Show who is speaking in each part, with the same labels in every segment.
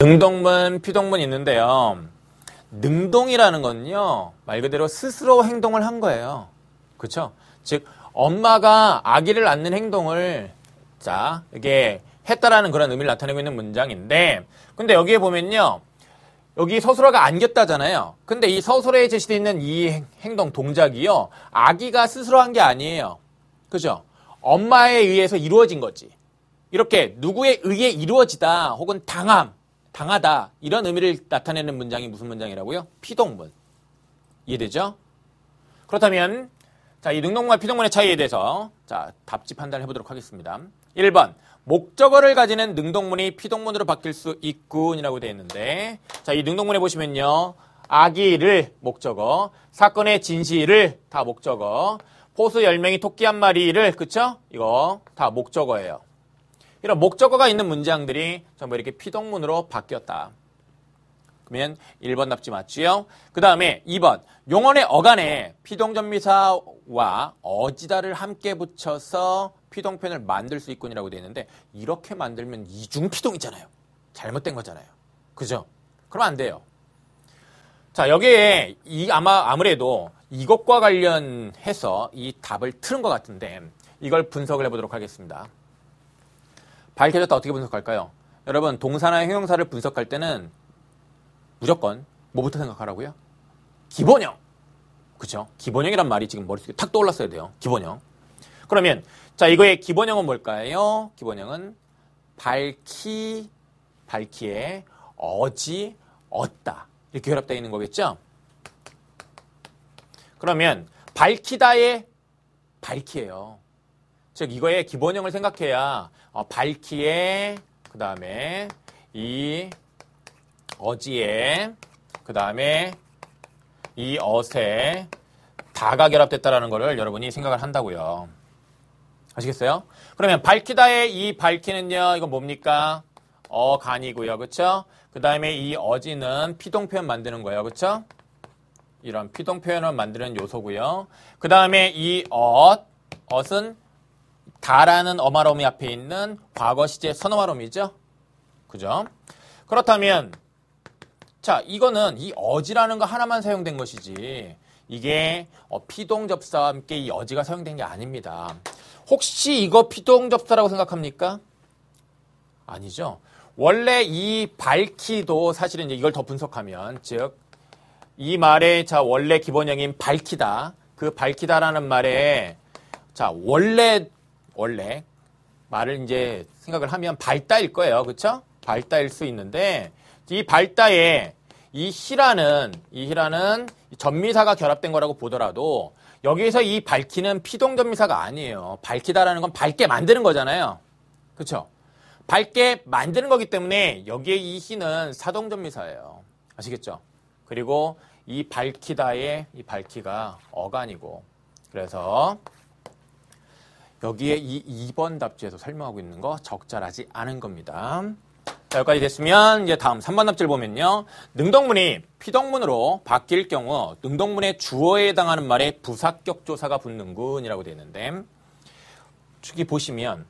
Speaker 1: 능동문, 피동문 있는데요. 능동이라는 건요, 말 그대로 스스로 행동을 한 거예요. 그쵸? 즉, 엄마가 아기를 낳는 행동을, 자, 이게 했다라는 그런 의미를 나타내고 있는 문장인데, 근데 여기에 보면요, 여기 서술어가 안겼다잖아요. 근데 이 서술어에 제시되어 있는 이 행- 행동, 동작이요, 아기가 스스로 한 게 아니에요. 그죠? 엄마에 의해서 이루어진 거지. 이렇게 누구에 의해 이루어지다 혹은 당함, 당하다 이런 의미를 나타내는 문장이 무슨 문장이라고요? 피동문. 이해되죠? 그렇다면 자, 이 능동과 피동문의 차이에 대해서 자, 답지 판단을 해보도록 하겠습니다. 1번 목적어를 가지는 능동문이 피동문으로 바뀔 수 있군이라고 되어 있는데 자, 이 능동문에 보시면요. 아기를 목적어, 사건의 진실을 다 목적어, 포수 10명이 토끼 한 마리를 그쵸? 이거 다 목적어예요. 이런 목적어가 있는 문장들이 전부 이렇게 피동문으로 바뀌었다. 그러면 1번 답지 맞지요? 그 다음에 2번 용언의 어간에 피동전미사와 어지다를 함께 붙여서 피동편을 만들 수 있군이라고 되어 있는데 이렇게 만들면 이중피동이잖아요. 잘못된 거잖아요. 그죠? 그럼 안 돼요. 자 여기에 이 아마 아무래도 이것과 관련해서 이 답을 틀은 것 같은데 이걸 분석을 해보도록 하겠습니다. 밝혀졌다 어떻게 분석할까요? 여러분 동사나 형용사를 분석할 때는 무조건 뭐부터 생각하라고요? 기본형. 그죠? 기본형이란 말이 지금 머릿속에 탁 떠올랐어야 돼요. 기본형. 그러면 자 이거의 기본형은 뭘까요? 기본형은 밝히 밝기에 어지 얻다 이렇게 결합되어 있는 거겠죠? 그러면 밝히다의 밝기예요. 즉 이거의 기본형을 생각해야 어, 밝기에 그 다음에 이 어지에 그 다음에 이 어세 다가 결합됐다라는 것을 여러분이 생각을 한다고요. 아시겠어요? 그러면 밝히다의 이 밝히는요 이거 뭡니까? 어간이고요, 그렇죠? 그 다음에 이 어지는 피동 표현 만드는 거예요, 그렇죠? 이런 피동 표현을 만드는 요소고요. 그 다음에 이 엇, 엇은 다라는 어마로미 앞에 있는 과거 시제 선어마로미죠. 그죠? 그렇다면 자 이거는 이 어지라는 거 하나만 사용된 것이지 이게 어, 피동 접사와 함께 이 어지가 사용된 게 아닙니다. 혹시 이거 피동 접사라고 생각합니까? 아니죠. 원래 이 밝히도 사실은 이걸 더 분석하면 즉 이 말의 자 원래 기본형인 밝히다 그 밝히다라는 말에 자 원래 원래 말을 이제 생각을 하면 발다일 거예요. 그렇죠? 발다일 수 있는데 이 발다에 이 희라는 이 희라는 전미사가 결합된 거라고 보더라도 여기에서 이 밝히는 피동 전미사가 아니에요. 밝히다라는 건 밝게 만드는 거잖아요. 그렇죠? 밝게 만드는 거기 때문에 여기에 이 희는 사동 전미사예요. 아시겠죠? 그리고 이 밝히다의 이 밝기가 어간이고 그래서 여기에 이 2번 답지에서 설명하고 있는 거 적절하지 않은 겁니다. 자, 여기까지 됐으면 이제 다음 3번 답지를 보면요. 능동문이 피동문으로 바뀔 경우 능동문의 주어에 해당하는 말에 부사격 조사가 붙는군이라고 되어 있는데 여기 보시면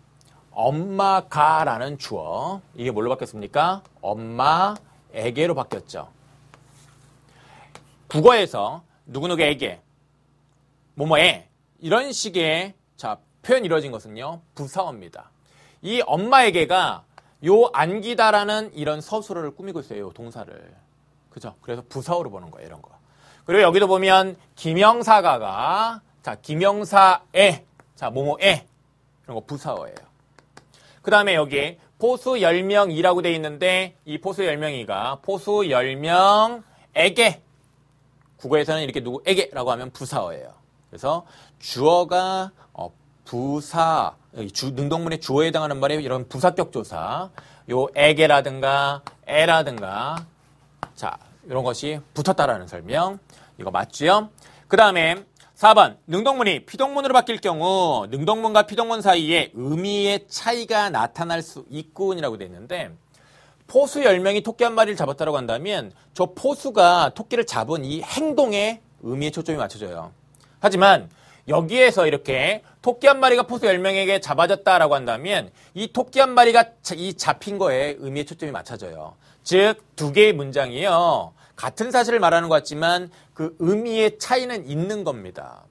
Speaker 1: 엄마가라는 주어 이게 뭘로 바뀌었습니까? 엄마에게로 바뀌었죠. 국어에서 누구누구에게 뭐뭐에 이런 식의 자 표현 이루어진 것은요 부사어입니다. 이 엄마에게가 요 안기다라는 이런 서술어를 꾸미고 있어요. 요 동사를 그죠? 그래서 부사어로 보는 거예요. 이런 거. 그리고 여기도 보면 김영사가가 자 김영사에 자 뭐뭐에 이런 거 부사어예요. 그 다음에 여기 포수 10명이라고 돼 있는데 이 포수 10명이가 포수 10명에게 국어에서는 이렇게 누구에게라고 하면 부사어예요. 그래서 주어가 어, 부사 주, 능동문의 주어에 해당하는 말에 이런 부사격 조사 요 에게라든가 에라든가 자 이런 것이 붙었다라는 설명 이거 맞죠? 그 다음에 4번 능동문이 피동문으로 바뀔 경우 능동문과 피동문 사이에 의미의 차이가 나타날 수 있군이라고 돼 있는데 포수 10명이 토끼 한 마리를 잡았다고 한다면 저 포수가 토끼를 잡은 이 행동에 의미의 초점이 맞춰져요. 하지만 여기에서 이렇게 토끼 한 마리가 포수 10명에게 잡아졌다라고 한다면 이 토끼 한 마리가 자- 이 잡힌 거에 의미의 초점이 맞춰져요. 즉, 두 개의 문장이요. 같은 사실을 말하는 것 같지만 그 의미의 차이는 있는 겁니다.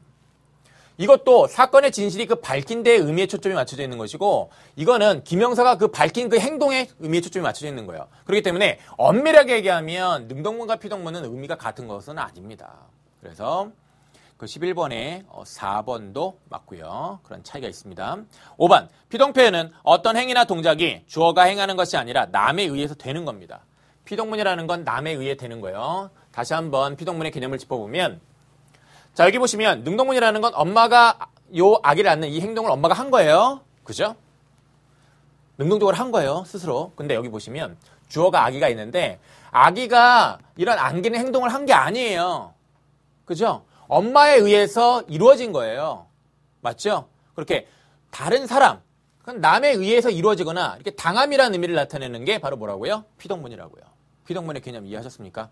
Speaker 1: 이것도 사건의 진실이 그 밝힌 데의 의미에 초점이 맞춰져 있는 것이고 이거는 김영사가 그 밝힌 그 행동에 의미에 초점이 맞춰져 있는 거예요. 그렇기 때문에 엄밀하게 얘기하면 능동문과 피동문은 의미가 같은 것은 아닙니다. 그래서 그 11번에 4번도 맞고요. 그런 차이가 있습니다. 5번 피동표현은 어떤 행위나 동작이 주어가 행하는 것이 아니라 남에 의해서 되는 겁니다. 피동문이라는 건 남에 의해 되는 거예요. 다시 한번 피동문의 개념을 짚어보면 자, 여기 보시면 능동문이라는 건 엄마가 요 아기를 낳는 이 행동을 엄마가 한 거예요. 그죠? 능동적으로 한 거예요, 스스로. 근데 여기 보시면 주어가 아기가 있는데 아기가 이런 안기는 행동을 한 게 아니에요. 그죠? 엄마에 의해서 이루어진 거예요. 맞죠? 그렇게 다른 사람, 남에 의해서 이루어지거나 이렇게 당함이라는 의미를 나타내는 게 바로 뭐라고요? 피동문이라고요. 피동문의 개념 이해하셨습니까?